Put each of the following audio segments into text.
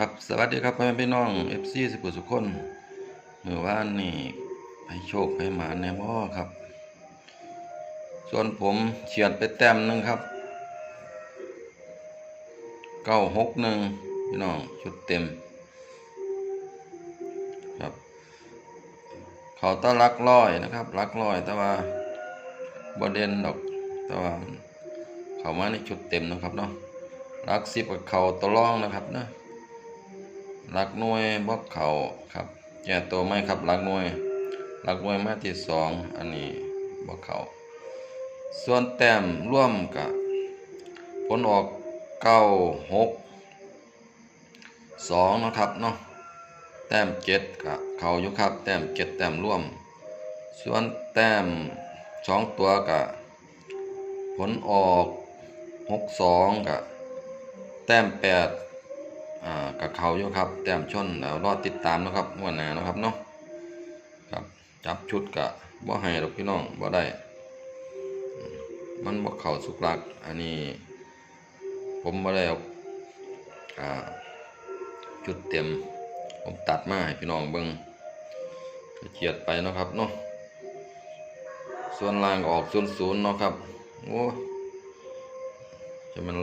ครับสวัสดีครับพ่อแม่พี่น้องเอฟซีสุขุสุขคนเมื่อวานนี่ให้โชคให้หมาแน่พ่อครับ ส่วนผมเฉียดไปแต้มหนึ่งครับเก้าหกหนึ่งพี่น้องชุดเต็ม ครับ เขาต้อนรักร้อยนะครับรักร้อยแต่ว่าบเด่นดอกแต่ว่าเขามาในชุดเต็มนะครับเนาะรักสิบกับเขาตัวรองนะครับเนาะ ลักหน่วยบล็อกเขาครับแก่ตัวไม่ครับหลักหน่วยหลักหน่วยมาที่สองอันนี้บล็อกเขาส่วนแต้มร่วมกับผลออกเก้าหกสองนะครับเนาะแต้มเจ็ดกับเขาอยู่ครับ แต้มเจ็ดแต้มร่วม ส่วนแต้มสองตัวกับผลออกหกสองกับแต้มแปด อ่ากับเขาอยู่ครับ แต้มชนแล้วรอติดตามนะครับวดหน้านะครับเนาะครับจับชุดกะบ่ให้หรอกพี่น้องบ่ได้ มันบ่เข้าสุกลัก อันนี้ ผมบ่ได้เอาอ่าจุดเต็ม ผมตัดมาให้พี่น้องเบิ่งเจียดไปนะครับเนาะส่วนล่างออกศูนย์ศูนย์เนาะครับโอ้จะมัน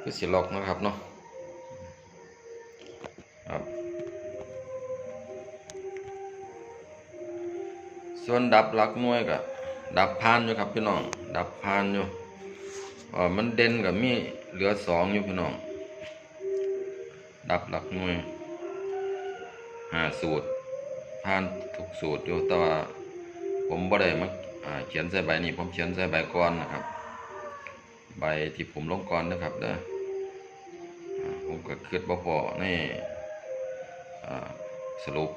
คือสิล็อกนะครับเนาะ ส่วนดับหลักหน่วยก็ดับพานอยู่ครับพี่น้อง ดับพานอยู่อ่ามันเด่นกับมีเหลือสองอยู่พี่น้อง ดับหลักหน่วยหาสูตรพานทุกสูตรอยู่แต่ว่าผมบ่ได้มาเขียนใส่ใบนี้ผมเขียนใส่ใบก่อนนะครับ ใบที่ผมลงก่อนนะครับเด้อผมก็คิดบ่พอในอ่สรุป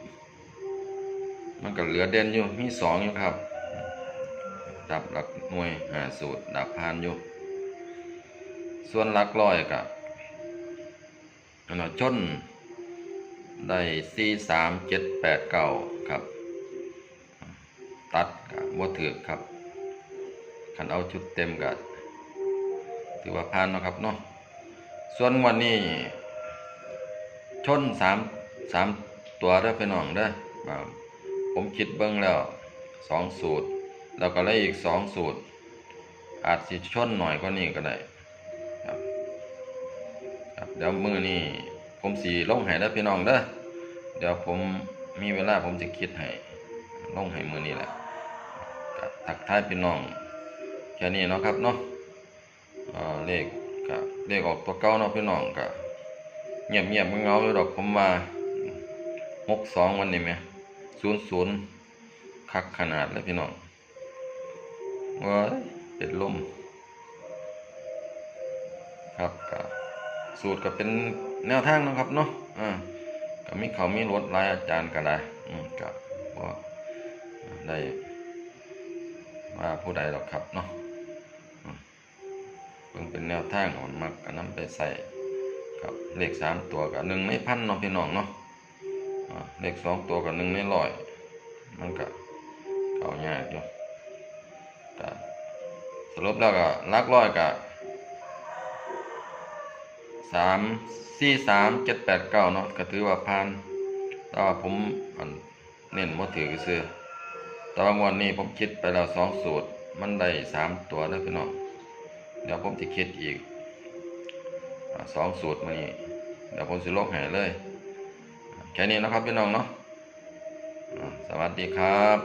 มันก็เหลือเด่นอยู่มีสองอยู่ครับ ดับหลักหน่วยหาสูตร ดับพานอยู่ ส่วนหลักร้อยกับอันนั้นชนได้สี่สามเจ็ดแปดเก้าครับ ตัดกับว่ถือครับคันเอาชุดเต็มกับถือว่าพานนะครับเนาะส่วนวันนี้ ชนสามสามตัวได้อพี่น้องได้อครับ ผมคิดเบิ้งแล้วสองสูตร แล้วก็เลยอีกสองสูตร อาจสิชนหน่อยก็นี่ก็ได้ครับครับเดี๋ยวมือนี้ผมสีลงให้ได้พี่น้องเด้อเดี๋ยวผมมีเวลาผมจะคิดให้ลงให้มือนี้แหละทักทายพี่น้องแค่นี้เนาะครับเนาะเลขกับเลขออกตัวเก้าเนาะพี่น้องกับเงียบเงียบเงาๆอยู่ดอกผมมาหกสองวันนี้ไหม ศูนย์ศูนย์คักขนาดเลยพี่น้องว้ายเป็นลมครับก็สูตรก็เป็นแนวทางนะครับเนาะอ่าก็มีเขามีรถลายอาจารย์ก็ได้อืมก็บ่ได้ว่าผู้ใดหรอกครับเนาะเพิ่งเป็นแนวทางของมันมักก็นำไปใส่ครับเลขสามตัวกับหนึ่งในพันเนาะพี่น้องเนาะ เลขสองตัวกับหนึ่งในร้อย มันก็เกายากอยู่ก็สรุปแล้วก็ลักร้อยกับสามสี่สามเจ็ดแปดเก้าเนาะก็ถือว่าผ่านแต่ว่าผมเน้นมาถือซื้อแต่ว่างวันนี้ผมคิดไปแล้วสองสูตร มันได้สามตัวแล้วพี่น้องเดี๋ยวผมจะคิดอีกสองสูตรมานี่เดี๋ยวผมสิลบให้เลย ค่นี้นะครับพี่น้องเนาะสวัสดีครับ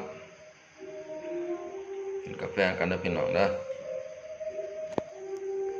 กินกาแฟกันนะพี่น้องเด้อ